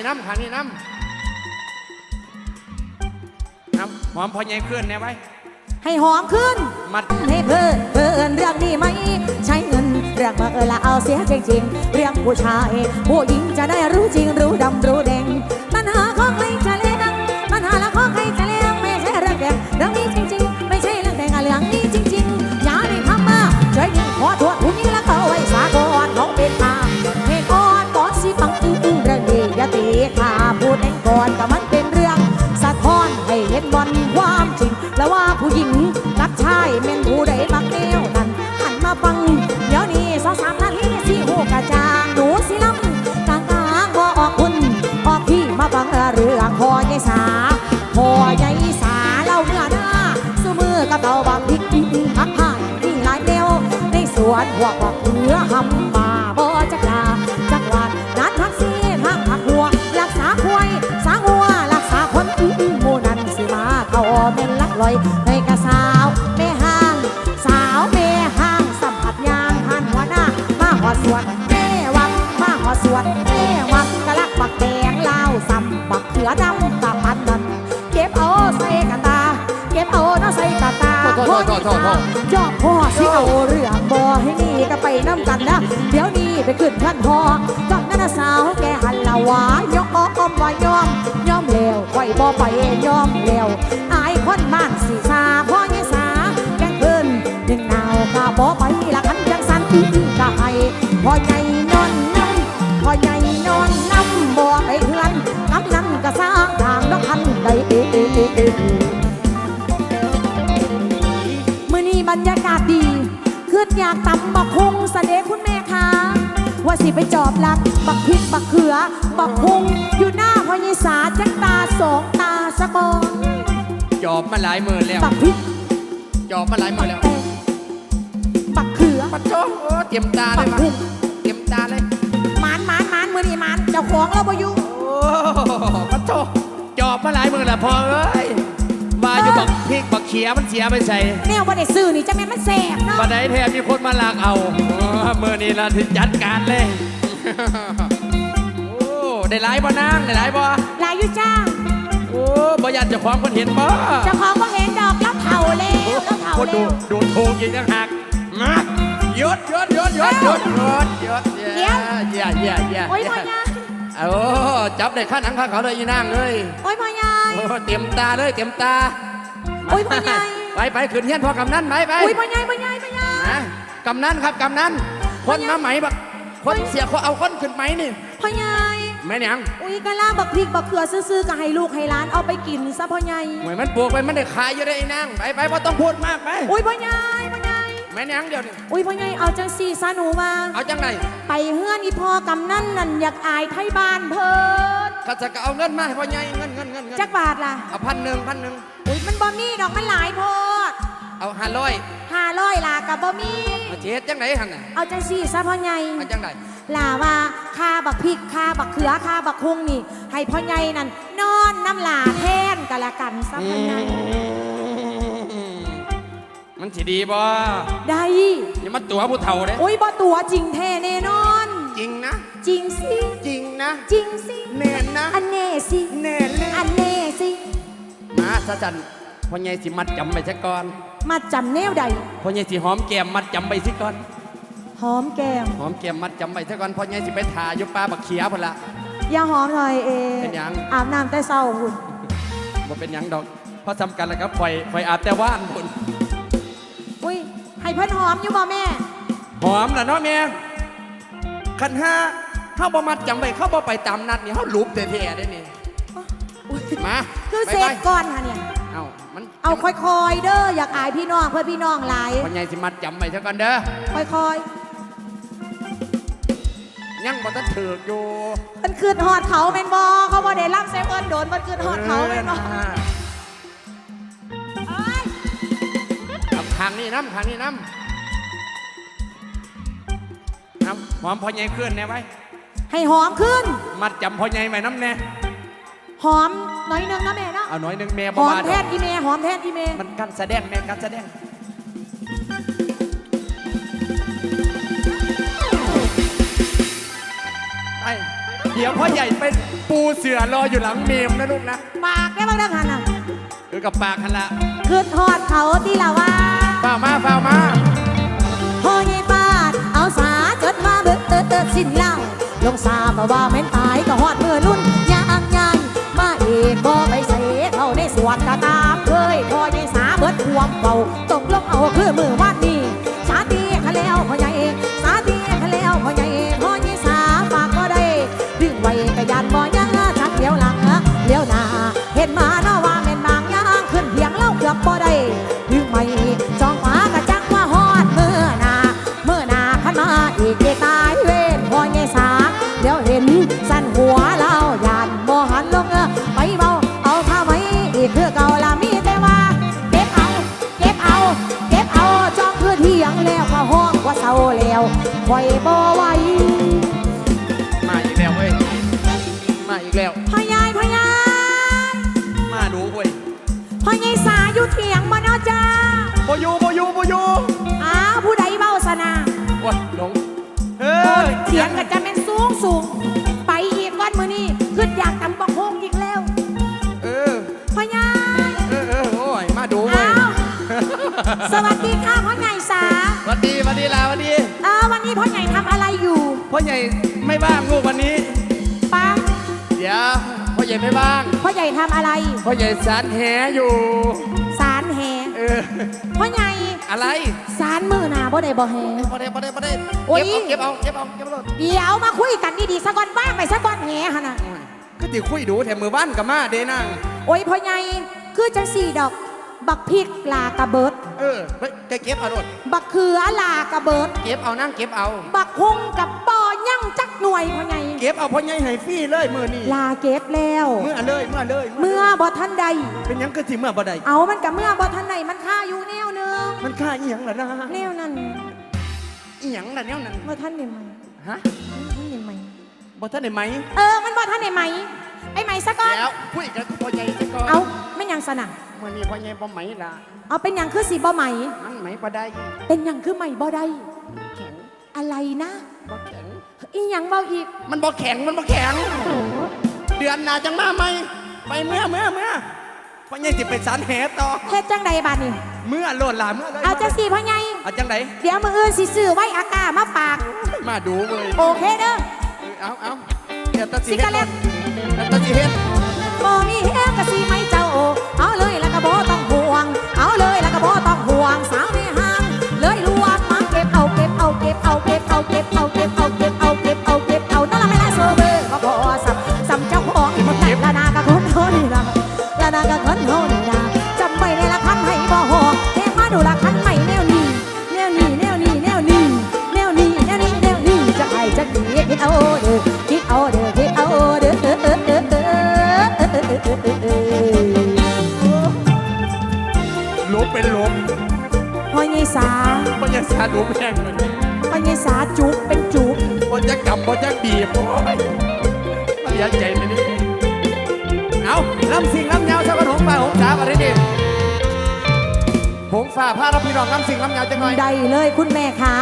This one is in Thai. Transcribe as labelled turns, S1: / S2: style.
S1: นี้น้ำขังนี้น้ำน้ำหอมพอใหญ่เคลื่อนแน่ไว้
S2: ให้หอมขึ้น
S1: มัด
S2: ให้เพิ่นเพิ่นเรื่องนี้ไหม ใช้เงิน เรื่องมาเออละเอาเสียจริงๆ เรื่องผู้ชาย ผู้หญิงจะได้รู้จริงรู้ ตีขาพูดเองก่อนก็มันเป็นเรื่อง สะท้อนให้เห็นวันความจริง แล้วว่าผู้หญิงกับชายเม่นผู้ใด
S1: โทษโทษโทษโทษ
S2: จอบพ่อสิเอาเรื่องบ่ให้นี่ก็ไปน้ำกันนะเดี๋ยวนี้ไปขึ้นพันหอกับนันนะสาวแกหันละวายอมอ้อมว่ายอมยอมแล้วไว้บ่ไปยอมแล้วอายคนบ้านสีสาพ่อเนี่ยสาแกงเพิ่นดึงหนาวก็บ่ไปละคันจังสันอื้ก็ให้พ่อใหญ่ บรรยากาศดี ขึ้นอยากตำบักคงเสด็จคุณแม่คะว่าสิไปจอบลัก บักพริกบักเขือ บักคงอยู่หน้าพญสาจักตาสองตาสะกอน
S1: จอบมาหลายหมื่นแล้ว
S2: บักพริก
S1: จอบมาหลายหมื่นแล้ว
S2: แตงบักเขือ
S1: ปัดโจ้โอ้เตรียมตาเลยมา
S2: ปักพุ่ง
S1: เตรียมตาเลย
S2: หมานหมานหมานมื่อนี้หมานเจ้าของเราบ่อยู่
S1: โอ้ปัดโจ้จอบมาหลายหมื่นแล้วพอเอ้ยมา อยู่บักพริกบักเขียมันเสียไปใส่
S2: แนวบ่ได้ซื้อนี่จะแม่นมันแสบเนาะ
S1: บันไดแทนมีคนมาลากเอาเมื่อนี้เราถึงจัดการเลย โอ้ได้หลายบ่นางได้หลายบ่
S2: หลายอยู่จ้า
S1: โอ้บ่ยันเจะความคนเห็นบ่
S2: เจ้าของบ่เห็นดอกแล้วเผาแล้วแล้วเผา
S1: คน
S2: แล้
S1: ดู
S2: ว
S1: ดูถูกอีกต่างหากมาหยุดหยุดหยุดหยุดหยุดหยุดหยุด
S2: เดี๋ยว
S1: เย่าเย่าเย่า
S2: โอ้ยพ่อใหญ่
S1: โอ้จับได้ขั้นหนังข้างเขาเลยอีนางเลย
S2: โอ้ยพ่อใหญ่
S1: โอ้เตรียมตาเลยเตรียมตา
S2: โอ้ยพ่อใหญ่
S1: ไปไปขึ้นเฮียนพ่อกำนันไปไป
S2: โอ้ยพ่อใหญ่พ่อใหญ่พ่อใหญ่
S1: นะกำนันครับกำนันคนมาไหมบักคนเสียคนเอาคนขึ้นไหมนี่
S2: พ่อใหญ่
S1: แม่นยัง
S2: อุ้ยกะลาบักพริกบักเขือซื้อๆก็ให้ลูกให้หล้านเอาไปกินซะพ่อใหญ่
S1: เหมือนมันปลูกไปมันได้ขายอยู่ได้ไอ้นางไปไปว่าต้องพูดมากไป
S2: อุ้ยพ่อใหญ่พ่อใหญ่
S1: แม่นยังเดี๋ยวนี้
S2: อุ้ยพ่อใหญ่เอาจังสี่ซะหนูมา
S1: เอาจังไร
S2: ไปเฮือนอีพ่อกำนั่นนั่นอยากอายไทยบ้านเพิ่น
S1: ข้าจะก็เอาเงินมาให้พ่อใหญ่เงินเงินเงินเงิน
S2: จักบาทล่ะ
S1: เอาพันหนึ่งพันหนึ่ง
S2: อุ้ยมัน บ่มีดอกมันหลายโพด
S1: เอาห้าร้อย
S2: ห้าร้อยล่ะกับบ่มี
S1: มาเจ็ดจังไหนหันน่ะ
S2: เอาจังสี่ซะพ่อใหญ่
S1: เอาจังไร
S2: ล่าว่าค่าบักพริกค่าบักเขือค่าบักคุงนี่ ให้พ่อใหญ่นั่นนอนน้ำหลาแทนกันละกันซะพ่อใหญ่
S1: มันสิดีบ่
S2: ได้
S1: อย่ามาตัวผู้เฒ่าเด้
S2: โอ้ยบ่ตัวจริงแท้แน่นอน
S1: จริงนะ
S2: จริงสิ
S1: จริงนะ
S2: จริงสิ
S1: แน่นนะ
S2: อันแน่สิ
S1: แน่นเลย
S2: อันแน่สิ
S1: มาซะจัน พ่อใหญ่สิมัดจำไปซะก่อน
S2: มาจำแนวใด
S1: พ่อใหญ่สิหอมแก้มมัดจำไปสิก่อน
S2: หอมแก้ม
S1: หอมแก้มมัดจำไปซะก่อนพ่อใหญ่สิไปถ่ายอยู่ป่าบักเขียพุ่นละ
S2: อย่าหอมหน่อยเอ
S1: เป็นหยัง
S2: อาบน้ำแต่เศร้าหุ่น
S1: บ่เป็นหยังดอกเพราะทำกันแล้วครับไฟไฟอาบแต่ว่านพุ่น
S2: อุ้ยให้เพิ่นหอมอยู่บ่แม่
S1: หอมล่ะเนาะแม่คันห้าเฮาบ่มัดจำไว้เขาบ่ไปตามนัดนี่เฮาหลุบแท้ๆได้นี่
S2: อุ๊ย
S1: มา
S2: คือ
S1: ไป
S2: เส
S1: ไป
S2: ร็จก่อนค่ะเนี่ย
S1: เอ้ามัน
S2: เอาค่อยๆ เด้ออยากอายพี่น้องเพื่อพี่น้องหลาย
S1: พ่อใหญ่สิมัดจำไว้ซะก่อนเด้อ
S2: ค่อย
S1: ยังบ่ทันถึกอยู่
S2: ๆมันคืนหอดเขาเป็นบอเขาบ่ได้รับเซฟเอินโดนมันคืนหอดเขาเป็นบอ
S1: ออ
S2: เอ้ย
S1: เอาทางนี้น้ำทางนี้น้ำน้ำหอมพ่อใหญ่เคลื่อนแน่ไว้
S2: ให้หอมขึ้น
S1: มัดจำพ่อใหญ่ไว้น้ำแน่
S2: หอมหน่อยหนึงนะแม่เนาะ
S1: เอาหน่อยหนึงแม่
S2: ห
S1: บ่
S2: อม
S1: ว่าด
S2: แท
S1: อก
S2: นอีเมหอมแทนอีเม
S1: มันการแสดงแม่การแสดงไปเดี๋ยวพ่อใหญ่เป็นปูเสือรออยู่หลังเมมนะลูกนะ
S2: ปากได้บ้างดังหันอะ
S1: เออกับปากคันละ
S2: คือทอดเขาที่ละว่า
S1: เฝ้ามาเฝ้ามา
S2: พ่อใหญ่ปาดเอาสาจดมาเบิดเติดเติดสิ้นเหล่าลงสาบว่าแม่นตายก็ฮอดมือนุ่น ความเบาตกลงเอาคือมือวาดนี้สาตีเขาแล้วพ่อใหญ่สาตีเขาแล้วพ่อใหญ่พ่อใหญ่สาฝากก็ได้ดึงไว้กะยันบ่ยังชักเลี้ยวหลังเลี้ยวหน้าเห็นมาเนาะว่าแม่นบางย่างขึ้นเพียงเล่าเกือบบ่ได้ดึงไม่จองฟ้ากะจังว่าฮอดเมื่อนาเมื่อนาขันมาอีกเกตา แล้วคอยบ่ไหว
S1: มาอีกแล้วเว้ย มาอีกแล้ว
S2: พะยายพะยาย
S1: มาดูเว้ย
S2: พอใหญ่สาอยู่เถียงบ่เนาะจ้า
S1: โบอยูโบอยูโบอยู
S2: อ้าวผู้ใดเบ้าสนา
S1: โอ้ยหลงเฮ้
S2: โอ้
S1: ย
S2: ยเถียงกันจะเป็นสูงสูง อยู่พ่
S1: อ
S2: ใหญ่ไม่
S1: ว่างลูกวันนี้
S2: ป้า
S1: เดี๋ยวพ่อใหญ่ไม่ว่าง
S2: พ่อใหญ่ทำอะไร
S1: พ่อใหญ่สารแหอยู่
S2: สารแห
S1: เออ
S2: พ่อใหญ่
S1: อะไร
S2: สารมือหนาบ่ได้บ่แห
S1: ประเด็นประเด็นประเด็น
S2: โอ้ย
S1: เก็บเอาเก็บเอาเก็บเอาเก็บเอา
S2: เดี๋ยวมาคุยกันดีๆสักก่อนบ้างไปสักก่อนแหฮะน่ะ
S1: ก็ติคุยดูแถมมือบ้านกับมาเดนั่ง
S2: โอ้ยพ่อใหญ่คือจังสี่ดอก บักพริกลากระเบิด
S1: เออเฮ้ยแกเก็บเอาโดด
S2: บักเขือลากระเบิด
S1: เก็บเอานั่งเก็บเอา
S2: บักฮุงกับปอยั่งจักห น่วยพ่อใหญ่
S1: เก็บเอาพ่อใหญ่ให้ฟรีเลยมือนี่
S2: ลาเก็บแล้ว
S1: เมื่อเลยเมื่อเลย
S2: เมื่อบ่ทันใด
S1: เป็นหยังก็สิเมื่อบ่ได้
S2: เอามันกับเมื่อบ่ทันใดมันค่าอยู่แนวหนึง
S1: มันค่าอีหยังล่ะนะ
S2: แนวนั้น
S1: อีหยังล่ะแนวนั้น
S2: บ่ทันได้ไหม
S1: ฮะ
S2: บ่ทันได้ไหม
S1: บ่ทันได้ไหม
S2: เออมันบ่ทันได้ไหมไอ้ไหมซะก่อน
S1: แล้วคุยกับพ่อใหญ่ซะก่อน
S2: เอาไม่ยังสนะ
S1: มื่อนี้พ่อใหญ่บ่ไหมล่ะ
S2: เอาเป็นหยังคือสีบ่ไหม
S1: มันไหมบ่ได้
S2: เป็นหยังคือไหมบ่ได้
S1: แข็ง
S2: อะไรนะ
S1: บ่แข็ง
S2: อีหยังเบาอีก
S1: มันบ่แข็งมันบ่แข็ง เดือนหน้าจังมาไหมไปเมื่อเมื่อเมื่อพ่อใหญ่สิไปสารแหต่อ
S2: เฮ็ดจังใดบาดนี่
S1: เมื่อโลดหลาเมื่อเลย
S2: เอาจังสี่พ่อใหญ่
S1: เอาจังได
S2: เดี๋ยวมื้ออื่นสิซื้อไว้อากามาฝาก
S1: มาดูเว้ย
S2: โอเคเด้อ
S1: เอาเอาเดี๋ยวตัดสิ
S2: สิกะเล็ด
S1: เดี๋ยวตัดสิเฮ็ด
S2: บ่มีเฮ็ดก็สิไหม
S1: พ่อใหญ่สาดูแม่งเลย
S2: พ่อใหญ่สาจุกเป็นจุก
S1: พ่อจะกำพ่อจะบีบโอ้ยเสียใจเลยนี่เอาลำสิงลำยาวชาวกระหงฟ้าหงสาอะไรนี่หงฟ้าพาเราพี่น้องลำสิงลำยาวจังหน่อย
S2: ได้เลยคุณแม่ขา